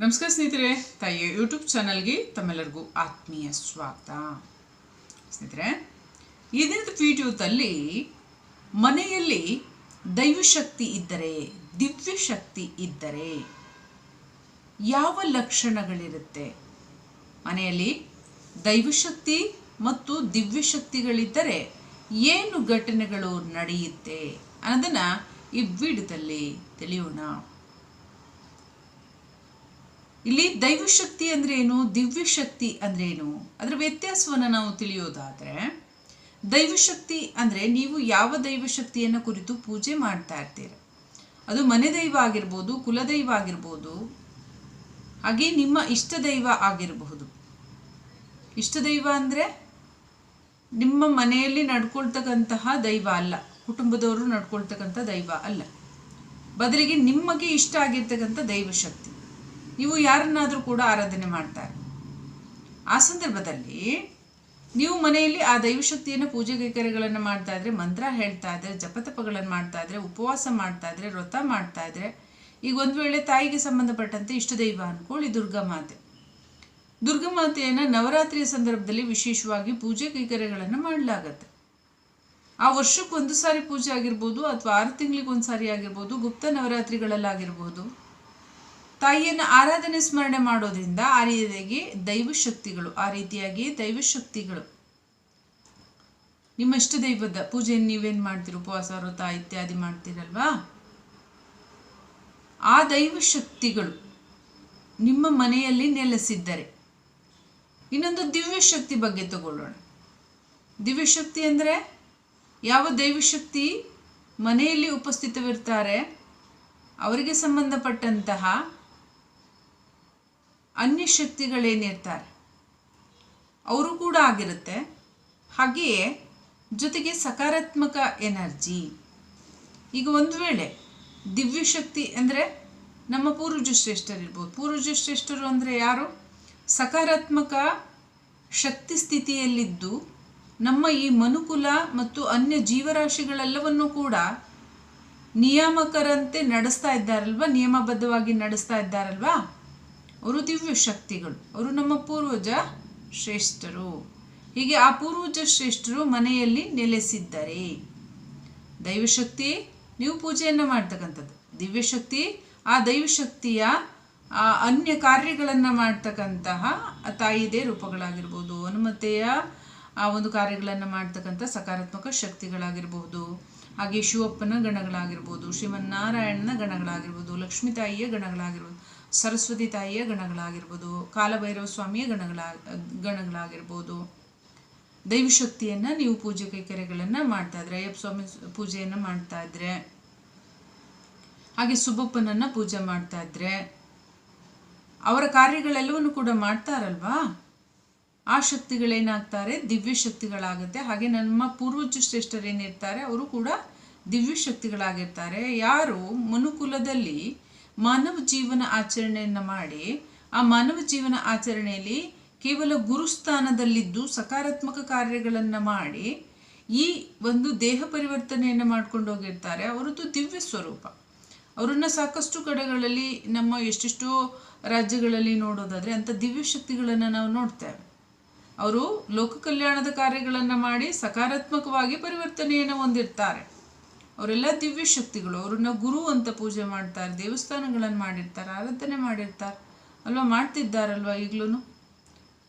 ನಮಸ್ಕಾರ ಸ್ನೇಹಿತರೆ, ತಾಯಿಯ ಯೂಟ್ಯೂಬ್ ಚಾನಲ್ಗೆ ತಮ್ಮೆಲ್ಲರಿಗೂ ಆತ್ಮೀಯ ಸ್ವಾಗತ. ಸ್ನೇಹಿತರೆ, ಈ ದಿನದ ವಿಡಿಯೋದಲ್ಲಿ ಮನೆಯಲ್ಲಿ ದೈವಶಕ್ತಿ ಇದ್ದರೆ ದಿವ್ಯ ಶಕ್ತಿ ಇದ್ದರೆ ಯಾವ ಲಕ್ಷಣಗಳಿರುತ್ತೆ? ಮನೆಯಲ್ಲಿ ದೈವಶಕ್ತಿ ಮತ್ತು ದಿವ್ಯ ಶಕ್ತಿಗಳಿದ್ದರೆ ಏನು ಘಟನೆಗಳು ನಡೆಯುತ್ತೆ ಅನ್ನೋದನ್ನು ಈ ವಿಡಿಯೋದಲ್ಲಿ ತಿಳಿಯೋಣ. ಇಲ್ಲಿ ದೈವಶಕ್ತಿ ಅಂದ್ರೆ ಏನು ದಿವ್ಯ ಶಕ್ತಿ ಅಂದ್ರೆ ಏನು ಅದರ ವ್ಯತ್ಯಾಸವನ್ನು ನಾವು ತಿಳಿಯೋದಾದ್ರೆ, ದೈವಶಕ್ತಿ ಅಂದ್ರೆ ನೀವು ಯಾವ ದೈವಶಕ್ತಿಯನ್ನು ಕುರಿತು ಪೂಜೆ ಮಾಡ್ತಾ ಇರ್ತೀರ? ಅದು ಮನೆ ದೈವ ಆಗಿರ್ಬೋದು, ಕುಲದೈವ ಆಗಿರ್ಬೋದು, ಹಾಗೆ ನಿಮ್ಮ ಇಷ್ಟ ದೈವ ಆಗಿರಬಹುದು. ಇಷ್ಟ ದೈವ ಅಂದ್ರೆ ನಿಮ್ಮ ಮನೆಯಲ್ಲಿ ನಡ್ಕೊಳ್ತಕ್ಕಂತಹ ದೈವ ಅಲ್ಲ, ಕುಟುಂಬದವರು ನಡ್ಕೊಳ್ತಕ್ಕಂಥ ದೈವ ಅಲ್ಲ. ಬದಲಿಗೆ ನಿಮಗೆ ಇಷ್ಟ ಆಗಿರ್ತಕ್ಕಂಥ ದೈವಶಕ್ತಿ. ನೀವು ಯಾರನ್ನಾದರೂ ಕೂಡ ಆರಾಧನೆ ಮಾಡ್ತಾರೆ. ಆ ಸಂದರ್ಭದಲ್ಲಿ ನೀವು ಮನೆಯಲ್ಲಿ ಆ ದೈವಶಕ್ತಿಯನ್ನು ಪೂಜೆ ಕೈಕರ್ಯಗಳನ್ನು ಮಾಡ್ತಾ ಇದ್ರೆ, ಮಂತ್ರ ಹೇಳ್ತಾ ಇದ್ರೆ, ಜಪತಪಗಳನ್ನು ಮಾಡ್ತಾ ಇದ್ರೆ, ಉಪವಾಸ ಮಾಡ್ತಾ ಇದ್ರೆ, ವ್ರತ ಮಾಡ್ತಾ ಇದ್ರೆ, ಈಗ ಒಂದು ವೇಳೆ ತಾಯಿಗೆ ಸಂಬಂಧಪಟ್ಟಂತೆ ಇಷ್ಟ ದೈವ ಅನ್ಕೊಳ್ಳಿ, ದುರ್ಗಾ ಮಾತೆ. ದುರ್ಗಾ ಮಾತೆಯನ್ನು ನವರಾತ್ರಿಯ ಸಂದರ್ಭದಲ್ಲಿ ವಿಶೇಷವಾಗಿ ಪೂಜೆ ಕೈಕರ್ಯಗಳನ್ನು ಮಾಡಲಾಗತ್ತೆ. ಆ ವರ್ಷಕ್ಕೆ ಒಂದು ಸಾರಿ ಪೂಜೆ ಆಗಿರ್ಬೋದು ಅಥವಾ ಆರು ತಿಂಗಳಿಗೆ ಒಂದು ಸಾರಿ ಆಗಿರ್ಬೋದು, ಗುಪ್ತ ನವರಾತ್ರಿಗಳಲ್ಲಾಗಿರ್ಬೋದು ತಾಯಿಯನ್ನು ಆರಾಧನೆ ಸ್ಮರಣೆ ಮಾಡೋದ್ರಿಂದ ಆ ರೀತಿಯಾಗಿ ದೈವ ಶಕ್ತಿಗಳು ಆ ರೀತಿಯಾಗಿ ದೈವ ಶಕ್ತಿಗಳು ನಿಮ್ಮ ಇಷ್ಟ ದೈವದ ಪೂಜೆಯನ್ನು ನೀವೇನು ಮಾಡ್ತೀರಿ? ಉಪವಾಸ, ವ್ರತ ಇತ್ಯಾದಿ ಮಾಡ್ತೀರಲ್ವಾ? ಆ ದೈವ ಶಕ್ತಿಗಳು ನಿಮ್ಮ ಮನೆಯಲ್ಲಿ ನೆಲೆಸಿದ್ದರೆ ಇನ್ನೊಂದು ದಿವ್ಯ ಶಕ್ತಿ ಬಗ್ಗೆ ತಗೊಳ್ಳೋಣ. ದಿವ್ಯ ಶಕ್ತಿ ಅಂದರೆ ಯಾವ ದೈವಶಕ್ತಿ ಮನೆಯಲ್ಲಿ ಉಪಸ್ಥಿತವಿರ್ತಾರೆ, ಅವರಿಗೆ ಸಂಬಂಧಪಟ್ಟಂತಹ ಅನ್ಯ ಶಕ್ತಿಗಳೇನಿರ್ತಾರೆ ಅವರು ಕೂಡ ಆಗಿರುತ್ತೆ. ಹಾಗೆಯೇ ಜೊತೆಗೆ ಸಕಾರಾತ್ಮಕ ಎನರ್ಜಿ. ಈಗ ಒಂದು ವೇಳೆ ದಿವ್ಯಶಕ್ತಿ ಅಂದರೆ ನಮ್ಮ ಪೂರ್ವಜ ಶ್ರೇಷ್ಠರಿರ್ಬೋದು ಪೂರ್ವಜ ಶ್ರೇಷ್ಠರು ಅಂದರೆ ಯಾರು? ಸಕಾರಾತ್ಮಕ ಶಕ್ತಿ ಸ್ಥಿತಿಯಲ್ಲಿದ್ದು ನಮ್ಮ ಈ ಮನುಕುಲ ಮತ್ತು ಅನ್ಯ ಜೀವರಾಶಿಗಳೆಲ್ಲವನ್ನೂ ಕೂಡ ನಿಯಾಮಕರಂತೆ ನಡೆಸ್ತಾ ಇದ್ದಾರಲ್ವ? ನಿಯಮಬದ್ಧವಾಗಿ ನಡೆಸ್ತಾ ಇದ್ದಾರಲ್ವಾ? ಅವರು ದಿವ್ಯ ಶಕ್ತಿಗಳು. ಅವರು ನಮ್ಮ ಪೂರ್ವಜ ಶ್ರೇಷ್ಠರು. ಹೀಗೆ ಆ ಪೂರ್ವಜ ಶ್ರೇಷ್ಠರು ಮನೆಯಲ್ಲಿ ನೆಲೆಸಿದ್ದಾರೆ. ದೈವಶಕ್ತಿ, ನೀವು ಪೂಜೆಯನ್ನು ಮಾಡ್ತಕ್ಕಂಥದ್ದು. ದಿವ್ಯಶಕ್ತಿ, ಆ ದೈವಶಕ್ತಿಯ ಅನ್ಯ ಕಾರ್ಯಗಳನ್ನು ಮಾಡ್ತಕ್ಕಂತಹ ತಾಯಿದೇ ರೂಪಗಳಾಗಿರ್ಬೋದು. ಹನುಮತೆಯ ಆ ಒಂದು ಕಾರ್ಯಗಳನ್ನು ಮಾಡ್ತಕ್ಕಂಥ ಸಕಾರಾತ್ಮಕ ಶಕ್ತಿಗಳಾಗಿರ್ಬೋದು. ಹಾಗೆ ಶಿವಪ್ಪನ ಗಣಗಳಾಗಿರ್ಬೋದು, ಶ್ರೀಮನ್ನಾರಾಯಣನ ಗಣಗಳಾಗಿರ್ಬೋದು, ಲಕ್ಷ್ಮೀ ತಾಯಿಯ ಗಣಗಳಾಗಿರ್ಬೋದು. ಸರಸ್ವತಿ ತಾಯಿಯ ಗಣಗಳಾಗಿರ್ಬೋದು, ಕಾಲಭೈರವ ಸ್ವಾಮಿಯ ಗಣಗಳ, ಗಣಗಳಾಗಿರ್ಬೋದು. ದೈವಶಕ್ತಿಯನ್ನು ನೀವು ಪೂಜೆ ಕೈಕರ್ಯಗಳನ್ನು ಮಾಡ್ತಾ ಇದ್ರೆ, ಅಯ್ಯಪ್ಪ ಸ್ವಾಮಿ ಪೂಜೆಯನ್ನು ಮಾಡ್ತಾ ಇದ್ರೆ, ಹಾಗೆ ಸುಬ್ಬಪ್ಪನನ್ನು ಪೂಜೆ ಮಾಡ್ತಾ ಇದ್ರೆ, ಅವರ ಕಾರ್ಯಗಳೆಲ್ಲವನ್ನು ಕೂಡ ಮಾಡ್ತಾರಲ್ವಾ? ಆ ಶಕ್ತಿಗಳೇನಾಗ್ತಾರೆ? ದಿವ್ಯ ಶಕ್ತಿಗಳಾಗುತ್ತೆ. ಹಾಗೆ ನಮ್ಮ ಪೂರ್ವಜ ಶ್ರೇಷ್ಠರೇನಿರ್ತಾರೆ, ಅವರು ಕೂಡ ದಿವ್ಯ ಶಕ್ತಿಗಳಾಗಿರ್ತಾರೆ. ಯಾರು ಮನುಕುಲದಲ್ಲಿ ಮಾನವ ಜೀವನ ಆಚರಣೆಯನ್ನು ಮಾಡಿ, ಆ ಮಾನವ ಜೀವನ ಆಚರಣೆಯಲ್ಲಿ ಕೇವಲ ಗುರುಸ್ಥಾನದಲ್ಲಿದ್ದು ಸಕಾರಾತ್ಮಕ ಕಾರ್ಯಗಳನ್ನು ಮಾಡಿ, ಈ ಒಂದು ದೇಹ ಪರಿವರ್ತನೆಯನ್ನು ಮಾಡ್ಕೊಂಡು ಹೋಗಿರ್ತಾರೆ. ಅವರದ್ದು ದಿವ್ಯ ಸ್ವರೂಪ. ಅವರನ್ನು ಸಾಕಷ್ಟು ಕಡೆಗಳಲ್ಲಿ ನಮ್ಮ ಎಷ್ಟೆಷ್ಟೋ ರಾಜ್ಯಗಳಲ್ಲಿ ನೋಡೋದಾದರೆ ಅಂಥ ದಿವ್ಯ ಶಕ್ತಿಗಳನ್ನು ನಾವು ನೋಡ್ತೇವೆ. ಅವರು ಲೋಕ ಕಲ್ಯಾಣದ ಕಾರ್ಯಗಳನ್ನು ಮಾಡಿ ಸಕಾರಾತ್ಮಕವಾಗಿ ಪರಿವರ್ತನೆಯನ್ನು ಹೊಂದಿರ್ತಾರೆ. ಅವರೆಲ್ಲ ದಿವ್ಯ ಶಕ್ತಿಗಳು. ಅವ್ರನ್ನ ಗುರು ಅಂತ ಪೂಜೆ ಮಾಡ್ತಾರೆ ದೇವಸ್ಥಾನಗಳನ್ನು ಮಾಡಿರ್ತಾರೆ, ಆರಾಧನೆ ಮಾಡಿರ್ತಾರೆ. ಅಲ್ವಾ? ಮಾಡ್ತಿದ್ದಾರಲ್ವ ಈಗಲೂ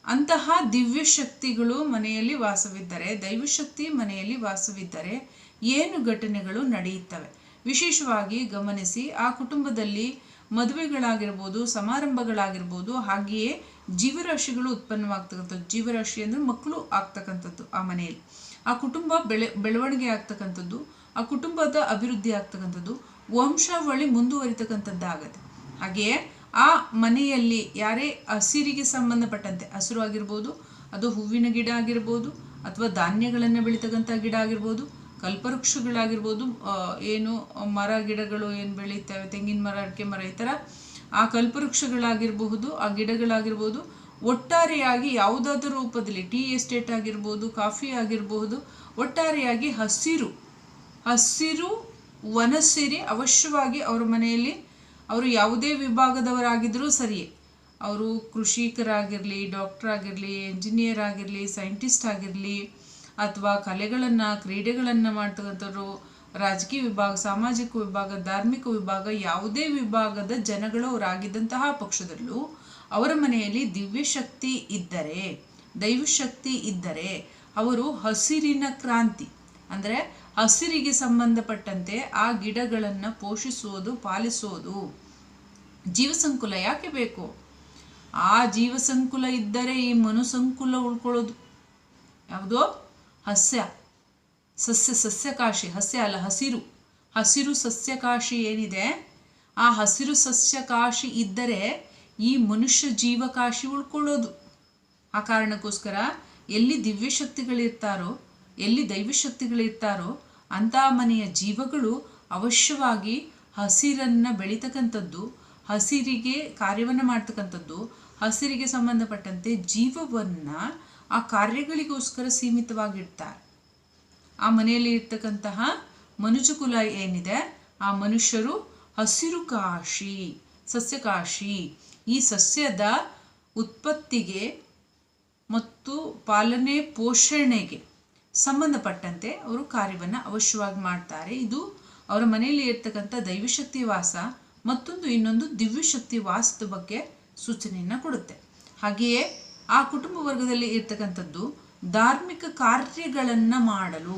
ಅಂತಹ ದಿವ್ಯ ಶಕ್ತಿಗಳು ಮನೆಯಲ್ಲಿ ವಾಸವಿದ್ದರೆ ದೈವಶಕ್ತಿ ಮನೆಯಲ್ಲಿ ವಾಸವಿದ್ದರೆ ಏನು ಘಟನೆಗಳು ನಡೆಯುತ್ತವೆ? ವಿಶೇಷವಾಗಿ ಗಮನಿಸಿ, ಆ ಕುಟುಂಬದಲ್ಲಿ ಮದುವೆಗಳಾಗಿರ್ಬೋದು, ಸಮಾರಂಭಗಳಾಗಿರ್ಬೋದು, ಹಾಗೆಯೇ ಜೀವರಾಶಿಗಳು ಉತ್ಪನ್ನವಾಗ್ತಕ್ಕಂಥದ್ದು. ಜೀವರಾಶಿ ಅಂದರೆ ಮಕ್ಕಳು ಆಗ್ತಕ್ಕಂಥದ್ದು ಆ ಮನೆಯಲ್ಲಿ. ಆ ಕುಟುಂಬ ಬೆಳೆ, ಬೆಳವಣಿಗೆ ಆಗ್ತಕ್ಕಂಥದ್ದು. ಆ ಕುಟುಂಬದ ಅಭಿವೃದ್ಧಿ ಆಗ್ತಕ್ಕಂಥದ್ದು, ವಂಶಾವಳಿ ಮುಂದುವರಿತಕ್ಕಂಥದ್ದಾಗತ್ತೆ ಹಾಗೆಯೇ ಆ ಮನೆಯಲ್ಲಿ ಯಾರೇ ಹಸಿರಿಗೆ ಸಂಬಂಧಪಟ್ಟಂತೆ, ಹಸಿರು ಆಗಿರ್ಬೋದು, ಅದು ಹೂವಿನ ಗಿಡ ಆಗಿರ್ಬೋದು, ಅಥವಾ ಧಾನ್ಯಗಳನ್ನು ಬೆಳೀತಕ್ಕಂಥ ಗಿಡ ಆಗಿರ್ಬೋದು, ಕಲ್ಪವೃಕ್ಷಗಳಾಗಿರ್ಬೋದು ಏನು ಮರ ಗಿಡಗಳು ಏನು ಬೆಳೀತವೆ, ತೆಂಗಿನ ಮರ, ಅಡಿಕೆ ಮರ, ಈ ಥರ ಆ ಕಲ್ಪವೃಕ್ಷಗಳಾಗಿರಬಹುದು, ಆ ಗಿಡಗಳಾಗಿರ್ಬೋದು, ಒಟ್ಟಾರೆಯಾಗಿ ಯಾವುದಾದ್ರೂ ರೂಪದಲ್ಲಿ ಟೀ ಎಸ್ಟೇಟ್ ಆಗಿರ್ಬೋದು, ಕಾಫಿ ಆಗಿರಬಹುದು ಒಟ್ಟಾರೆಯಾಗಿ ಹಸಿರು ಹಸಿರು ವನಸಿರಿ ಅವಶ್ಯವಾಗಿ ಅವರ ಮನೆಯಲ್ಲಿ ಅವರು ಯಾವುದೇ ವಿಭಾಗದವರಾಗಿದ್ದರೂ ಸರಿಯೇ. ಅವರು ಕೃಷಿಕರಾಗಿರಲಿ ಡಾಕ್ಟರ್ ಆಗಿರಲಿ ಎಂಜಿನಿಯರ್ ಆಗಿರಲಿ, ಸೈಂಟಿಸ್ಟ್ ಆಗಿರಲಿ ಅಥವಾ ಕಲೆಗಳನ್ನು, ಕ್ರೀಡೆಗಳನ್ನು ಮಾಡ್ತಕ್ಕಂಥವ್ರು, ರಾಜಕೀಯ ವಿಭಾಗ, ಸಾಮಾಜಿಕ ವಿಭಾಗ, ಧಾರ್ಮಿಕ ವಿಭಾಗ, ಯಾವುದೇ ವಿಭಾಗದ ಜನಗಳು ಅವರಾಗಿದ್ದಂತಹ ಪಕ್ಷದಲ್ಲೂ ಅವರ ಮನೆಯಲ್ಲಿ ದಿವ್ಯಶಕ್ತಿ ಇದ್ದರೆ ದೈವಶಕ್ತಿ ಇದ್ದರೆ ಅವರು ಹಸಿರಿನ ಕ್ರಾಂತಿ. ಅಂದರೆ ಹಸಿರಿಗೆ ಸಂಬಂಧಪಟ್ಟಂತೆ ಆ ಗಿಡಗಳನ್ನು ಪೋಷಿಸುವುದು ಪಾಲಿಸುವುದು ಜೀವಸಂಕುಲ ಯಾಕೆ ಬೇಕು? ಆ ಜೀವಸಂಕುಲ ಇದ್ದರೆ ಈ ಮನುಸಂಕುಲ ಉಳ್ಕೊಳ್ಳೋದು. ಯಾವುದೋ? ಹಸ್ಯ. ಸಸ್ಯ, ಸಸ್ಯಕಾಶಿ. ಹಸ್ಯ ಅಲ್ಲ, ಹಸಿರು. ಹಸಿರು ಸಸ್ಯಕಾಶಿ ಏನಿದೆ? ಆ ಹಸಿರು ಸಸ್ಯಕಾಶಿ ಇದ್ದರೆ ಈ ಮನುಷ್ಯ ಜೀವಕಾಶಿ ಉಳ್ಕೊಳ್ಳೋದು. ಆ ಕಾರಣಕ್ಕೋಸ್ಕರ ಎಲ್ಲಿ ದಿವ್ಯಶಕ್ತಿಗಳಿರ್ತಾರೋ, ಎಲ್ಲಿ ದೈವಶಕ್ತಿಗಳಿರ್ತಾರೋ ಅಂಥ ಮನೆಯ ಜೀವಗಳು ಅವಶ್ಯವಾಗಿ ಹಸಿರನ್ನು ಬೆಳೀತಕ್ಕಂಥದ್ದು, ಹಸಿರಿಗೆ ಕಾರ್ಯವನ್ನು ಮಾಡ್ತಕ್ಕಂಥದ್ದು, ಹಸಿರಿಗೆ ಸಂಬಂಧಪಟ್ಟಂತೆ ಜೀವವನ್ನು ಆ ಕಾರ್ಯಗಳಿಗೋಸ್ಕರ ಸೀಮಿತವಾಗಿಡ್ತಾರೆ. ಆ ಮನೆಯಲ್ಲಿ ಇರ್ತಕ್ಕಂತಹ ಮನುಜಕುಲ ಏನಿದೆ? ಆ ಮನುಷ್ಯರು ಹಸಿರು ಕಾಶಿ, ಸಸ್ಯಕಾಶಿ. ಈ ಸಸ್ಯದ ಉತ್ಪತ್ತಿಗೆ ಮತ್ತು ಪಾಲನೆ, ಪೋಷಣೆಗೆ ಸಂಬಂಧಪಟ್ಟಂತೆ ಅವರು ಕಾರ್ಯವನ್ನು ಅವಶ್ಯವಾಗಿ ಮಾಡ್ತಾರೆ. ಇದು ಅವರ ಮನೆಯಲ್ಲಿ ಇರ್ತಕ್ಕಂಥ ದೈವಶಕ್ತಿ ವಾಸ ಮತ್ತೊಂದು ಇನ್ನೊಂದು ದಿವ್ಯಶಕ್ತಿ ವಾಸದ ಬಗ್ಗೆ ಸೂಚನೆಯನ್ನು ಕೊಡುತ್ತೆ. ಹಾಗೆಯೇ ಆ ಕುಟುಂಬ ವರ್ಗದಲ್ಲಿ ಇರ್ತಕ್ಕಂಥದ್ದು ಧಾರ್ಮಿಕ ಕಾರ್ಯಗಳನ್ನು ಮಾಡಲು.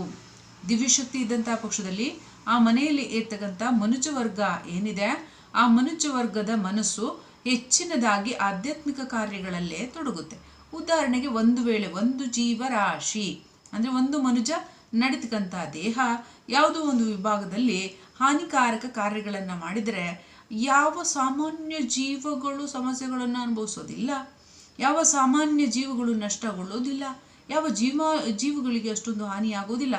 ದಿವ್ಯಶಕ್ತಿ ಇದ್ದಂತಹ ಪಕ್ಷದಲ್ಲಿ ಆ ಮನೆಯಲ್ಲಿ ಇರ್ತಕ್ಕಂಥ ಮನುಜ ವರ್ಗ ಏನಿದೆ, ಆ ಮನುಜ ವರ್ಗದ ಮನಸ್ಸು ಹೆಚ್ಚಿನದಾಗಿ ಆಧ್ಯಾತ್ಮಿಕ ಕಾರ್ಯಗಳಲ್ಲೇ ತೊಡಗುತ್ತೆ. ಉದಾಹರಣೆಗೆ ಒಂದು ವೇಳೆ ಒಂದು ಜೀವರಾಶಿ ಅಂದರೆ ಒಂದು ಮನುಜ ನಡೀತಕ್ಕಂಥ ದೇಹ ಯಾವುದೋ ಒಂದು ವಿಭಾಗದಲ್ಲಿ ಹಾನಿಕಾರಕ ಕಾರ್ಯಗಳನ್ನು ಮಾಡಿದರೆ ಯಾವ ಸಾಮಾನ್ಯ ಜೀವಗಳು ಸಮಸ್ಯೆಗಳನ್ನು ಅನುಭವಿಸೋದಿಲ್ಲ, ಯಾವ ಸಾಮಾನ್ಯ ಜೀವಗಳು ನಷ್ಟಗೊಳ್ಳೋದಿಲ್ಲ, ಯಾವ ಜೀವ, ಜೀವಗಳಿಗೆ ಅಷ್ಟೊಂದು ಹಾನಿಯಾಗೋದಿಲ್ಲ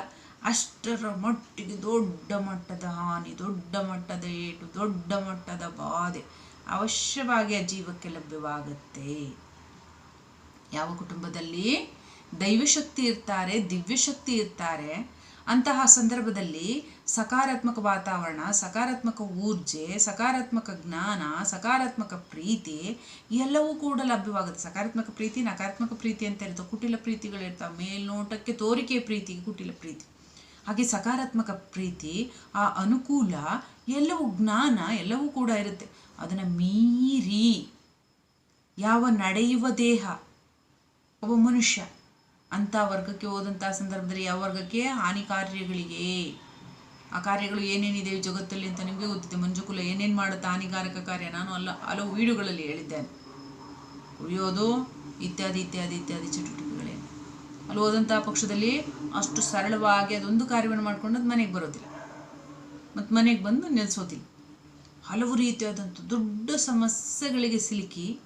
ಅಷ್ಟರ ಮಟ್ಟಿಗೆ ದೊಡ್ಡ ಮಟ್ಟದ ಹಾನಿ, ದೊಡ್ಡ ಮಟ್ಟದ ಏಟು, ದೊಡ್ಡ ಮಟ್ಟದ ಬಾಧೆ ಅವಶ್ಯವಾಗಿ ಆ ಜೀವಕ್ಕೆ ಲಭ್ಯವಾಗುತ್ತೆ. ಯಾವ ಕುಟುಂಬದಲ್ಲಿ ದೈವಶಕ್ತಿ ಇರ್ತಾರೆ, ದಿವ್ಯಶಕ್ತಿ ಇರ್ತಾರೆ. ಅಂತಹ ಸಂದರ್ಭದಲ್ಲಿ ಸಕಾರಾತ್ಮಕ ವಾತಾವರಣ, ಸಕಾರಾತ್ಮಕ ಊರ್ಜೆ, ಸಕಾರಾತ್ಮಕ ಜ್ಞಾನ, ಸಕಾರಾತ್ಮಕ ಪ್ರೀತಿ ಎಲ್ಲವೂ ಕೂಡ ಲಭ್ಯವಾಗುತ್ತೆ. ಸಕಾರಾತ್ಮಕ ಪ್ರೀತಿ, ನಕಾರಾತ್ಮಕ ಪ್ರೀತಿ ಅಂತ ಇರುತ್ತೆ. ಕುಟಿಲ ಪ್ರೀತಿಗಳಿರ್ತಾವೆ ಮೇಲ್ನೋಟಕ್ಕೆ ತೋರಿಕೆ ಪ್ರೀತಿ ಕುಟಿಲ ಪ್ರೀತಿ. ಹಾಗೆ ಸಕಾರಾತ್ಮಕ ಪ್ರೀತಿ, ಆ ಅನುಕೂಲ ಎಲ್ಲವೂ ಜ್ಞಾನ ಎಲ್ಲವೂ ಕೂಡ ಇರುತ್ತೆ. ಅದನ್ನು ಮೀರಿ ಯಾವ ನಡೆಯುವ ದೇಹ, ಒಬ್ಬ ಮನುಷ್ಯ ಅಂಥ ವರ್ಗಕ್ಕೆ ಹೋದಂಥ ಸಂದರ್ಭದಲ್ಲಿ ಯಾವ ವರ್ಗಕ್ಕೆ? ಹಾನಿ ಕಾರ್ಯಗಳಿಗೆ ಆ ಕಾರ್ಯಗಳು ಏನೇನಿದೆ ಜಗತ್ತಲ್ಲಿ ಅಂತ ನಿಮಗೆ ಗೊತ್ತಿದೆ. ಮಂಜುಕುಲ ಏನೇನು ಮಾಡುತ್ತೆ? ಹಾನಿಕಾರಕ ಕಾರ್ಯ. ನಾನು ಅಲ್ಲ, ಹಲವು ವೀಡಿಯೋಗಳಲ್ಲಿ ಹೇಳಿದ್ದೇನೆ. ಉಳಿಯೋದು ಇತ್ಯಾದಿ ಇತ್ಯಾದಿ ಇತ್ಯಾದಿ ಚಟುವಟಿಕೆಗಳೇ. ಅಲ್ಲಿ ಹೋದಂಥ ಪಕ್ಷದಲ್ಲಿ ಅಷ್ಟು ಸರಳವಾಗಿ ಅದೊಂದು ಕಾರ್ಯವನ್ನು ಮಾಡ್ಕೊಂಡು ಅದು ಮನೆಗೆ ಬರೋದಿಲ್ಲ. ಮತ್ತು ಮನೆಗೆ ಬಂದು ನೆಲೆಸೋದಿಲ್ಲ. ಹಲವು ರೀತಿಯಾದಂಥ ದೊಡ್ಡ ಸಮಸ್ಯೆಗಳಿಗೆ ಸಿಲುಕಿ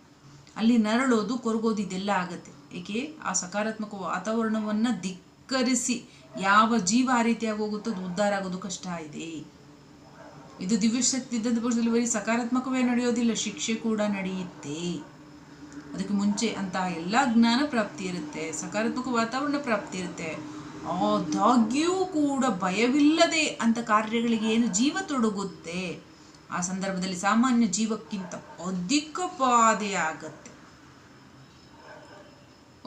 ಅಲ್ಲಿ ನರಳೋದು, ಕೊರಗೋದು ಇದೆಲ್ಲ ಆಗತ್ತೆ. ಏಕೆ? ಆ ಸಕಾರಾತ್ಮಕ ವಾತಾವರಣವನ್ನು ಧಿಕ್ಕರಿಸಿ ಯಾವ ಜೀವ ಆ ರೀತಿಯಾಗಿ ಹೋಗುತ್ತೋ ಉದ್ಧಾರ ಆಗೋದು ಕಷ್ಟ ಇದೆ. ಇದು ದಿವ್ಯಶಕ್ತಿ ಇದ್ದಂಥ ಪಕ್ಷದಲ್ಲಿ ಬರೀ ಸಕಾರಾತ್ಮಕವೇ ನಡೆಯೋದಿಲ್ಲ, ಶಿಕ್ಷೆ ಕೂಡ ನಡೆಯುತ್ತೆ. ಅದಕ್ಕೆ ಮುಂಚೆ ಅಂತಹ ಎಲ್ಲ ಜ್ಞಾನ ಪ್ರಾಪ್ತಿ ಇರುತ್ತೆ, ಸಕಾರಾತ್ಮಕ ವಾತಾವರಣ ಪ್ರಾಪ್ತಿ ಇರುತ್ತೆ. ಆದಾಗ್ಯೂ ಕೂಡ ಭಯವಿಲ್ಲದೆ ಅಂತ ಕಾರ್ಯಗಳಿಗೆ ಏನು ಜೀವ ತೊಡಗುತ್ತೆ? ಆ ಸಂದರ್ಭದಲ್ಲಿ ಸಾಮಾನ್ಯ ಜೀವಕ್ಕಿಂತ ಅಧಿಕ ಬಾಧೆ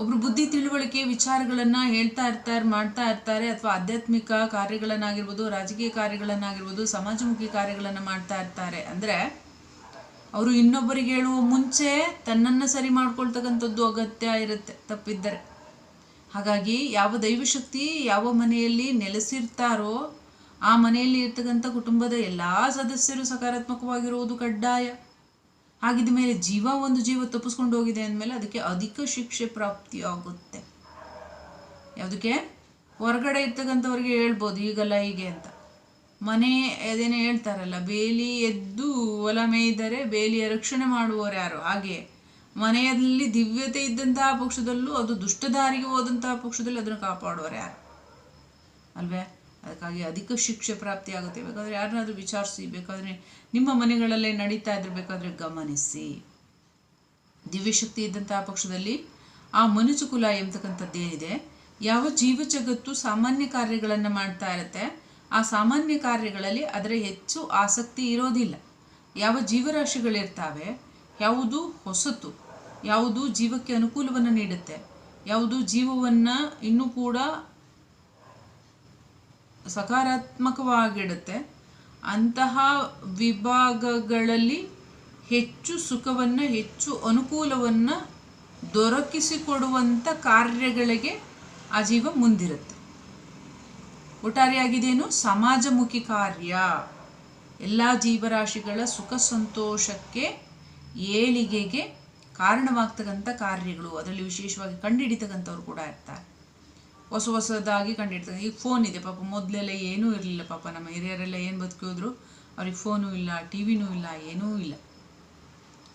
ಒಬ್ರು ಬುದ್ಧಿ ತಿಳುವಳಿಕೆ ವಿಚಾರಗಳನ್ನು ಹೇಳ್ತಾ ಇರ್ತಾರೆ, ಮಾಡ್ತಾ ಇರ್ತಾರೆ, ಅಥವಾ ಆಧ್ಯಾತ್ಮಿಕ ಕಾರ್ಯಗಳನ್ನಾಗಿರ್ಬೋದು, ರಾಜಕೀಯ ಕಾರ್ಯಗಳನ್ನಾಗಿರ್ಬೋದು, ಸಮಾಜಮುಖಿ ಕಾರ್ಯಗಳನ್ನು ಮಾಡ್ತಾ ಇರ್ತಾರೆ. ಅಂದರೆ ಅವರು ಇನ್ನೊಬ್ಬರಿಗೆ ಹೇಳುವ ಮುಂಚೆ ತನ್ನನ್ನು ಸರಿ ಮಾಡ್ಕೊಳ್ತಕ್ಕಂಥದ್ದು ಅಗತ್ಯ ಇರುತ್ತೆ ತಪ್ಪಿದ್ದರೆ. ಹಾಗಾಗಿ ಯಾವ ದೈವಶಕ್ತಿ ಯಾವ ಮನೆಯಲ್ಲಿ ನೆಲೆಸಿರ್ತಾರೋ ಆ ಮನೆಯಲ್ಲಿ ಇರ್ತಕ್ಕಂಥ ಕುಟುಂಬದ ಎಲ್ಲ ಸದಸ್ಯರು ಸಕಾರಾತ್ಮಕವಾಗಿರುವುದು ಕಡ್ಡಾಯ. ಹಾಗಿದ ಮೇಲೆ ಜೀವ ಒಂದು ಜೀವ ತಪ್ಪಿಸ್ಕೊಂಡು ಹೋಗಿದೆ ಅಂದಮೇಲೆ ಅದಕ್ಕೆ ಅಧಿಕ ಶಿಕ್ಷೆ ಪ್ರಾಪ್ತಿಯಾಗುತ್ತೆ. ಯಾವುದಕ್ಕೆ? ಹೊರಗಡೆ ಇರ್ತಕ್ಕಂಥವ್ರಿಗೆ ಹೇಳ್ಬೋದು, ಈಗಲ್ಲ ಹೀಗೆ ಅಂತ. ಮನೆ ಅದೇನೇ ಹೇಳ್ತಾರಲ್ಲ, ಬೇಲಿ ಎದ್ದು ಹೊಲ ಮೇಯ್ದರೆ ಬೇಲಿಯ ರಕ್ಷಣೆ ಮಾಡುವವರು ಯಾರು? ಹಾಗೆ. ಮನೆಯಲ್ಲಿ ದಿವ್ಯತೆ ಇದ್ದಂತಹ ಪಕ್ಷದಲ್ಲೂ ಅದು ದುಷ್ಟದಾರಿಗೆ ಹೋದಂತಹ ಪಕ್ಷದಲ್ಲಿ ಅದನ್ನು ಕಾಪಾಡುವರು ಯಾರು? ಅಲ್ವೇ? ಅದಕ್ಕಾಗಿ ಅಧಿಕ ಶಿಕ್ಷೆ ಪ್ರಾಪ್ತಿ ಆಗುತ್ತೆ. ಬೇಕಾದರೆ ಯಾರನ್ನಾದರೂ ವಿಚಾರಿಸಿ, ಬೇಕಾದರೆ ನಿಮ್ಮ ಮನೆಗಳಲ್ಲೇ ನಡೀತಾ ಇದ್ರೆ ಬೇಕಾದರೆ ಗಮನಿಸಿ. ದಿವ್ಯಶಕ್ತಿ ಇದ್ದಂತಹ ಪಕ್ಷದಲ್ಲಿ ಆ ಮನುಜ ಕುಲ ಎಂಬತಕ್ಕಂಥದ್ದು ಏನಿದೆ, ಯಾವ ಜೀವ ಜಗತ್ತು ಸಾಮಾನ್ಯ ಕಾರ್ಯಗಳನ್ನು ಮಾಡ್ತಾ ಇರುತ್ತೆ, ಆ ಸಾಮಾನ್ಯ ಕಾರ್ಯಗಳಲ್ಲಿ ಅದರ ಹೆಚ್ಚು ಆಸಕ್ತಿ ಇರೋದಿಲ್ಲ. ಯಾವ ಜೀವರಾಶಿಗಳಿರ್ತಾವೆ, ಯಾವುದು ಹೊಸತು, ಯಾವುದು ಜೀವಕ್ಕೆ ಅನುಕೂಲವನ್ನು ನೀಡುತ್ತೆ, ಯಾವುದು ಜೀವವನ್ನು ಇನ್ನೂ ಕೂಡ ಸಕಾರಾತ್ಮಕವಾಗಿಡುತ್ತೆ. ಅಂತಹ ವಿಭಾಗಗಳಲ್ಲಿ ಹೆಚ್ಚು ಸುಖವನ್ನು, ಹೆಚ್ಚು ಅನುಕೂಲವನ್ನು ದೊರಕಿಸಿಕೊಡುವಂಥ ಕಾರ್ಯಗಳಿಗೆ ಆ ಜೀವ ಮುಂದಿರುತ್ತೆ. ಒಟ್ಟಾರೆಯಾಗಿದೇನು? ಸಮಾಜಮುಖಿ ಕಾರ್ಯ. ಎಲ್ಲ ಜೀವರಾಶಿಗಳ ಸುಖ ಸಂತೋಷಕ್ಕೆ ಏಳಿಗೆಗೆ ಕಾರಣವಾಗ್ತಕ್ಕಂಥ ಕಾರ್ಯಗಳು. ಅದರಲ್ಲಿ ವಿಶೇಷವಾಗಿ ಕಂಡುಹಿಡಿತಕ್ಕಂಥವ್ರು ಕೂಡ ಇರ್ತಾರೆ. ಹೊಸ ಹೊಸದಾಗಿ ಕಂಡಿಡ್ತಾರೆ ಈಗ ಫೋನ್ ಇದೆ ಪಾಪ, ಮೊದಲೆಲ್ಲ ಏನೂ ಇರಲಿಲ್ಲ ಪಾಪ. ನಮ್ಮ ಹಿರಿಯರೆಲ್ಲ ಏನು ಬದುಕಿದ್ರು, ಅವ್ರಿಗೆ ಫೋನೂ ಇಲ್ಲ ಟಿ ವಿನೂ ಇಲ್ಲ, ಏನೂ ಇಲ್ಲ.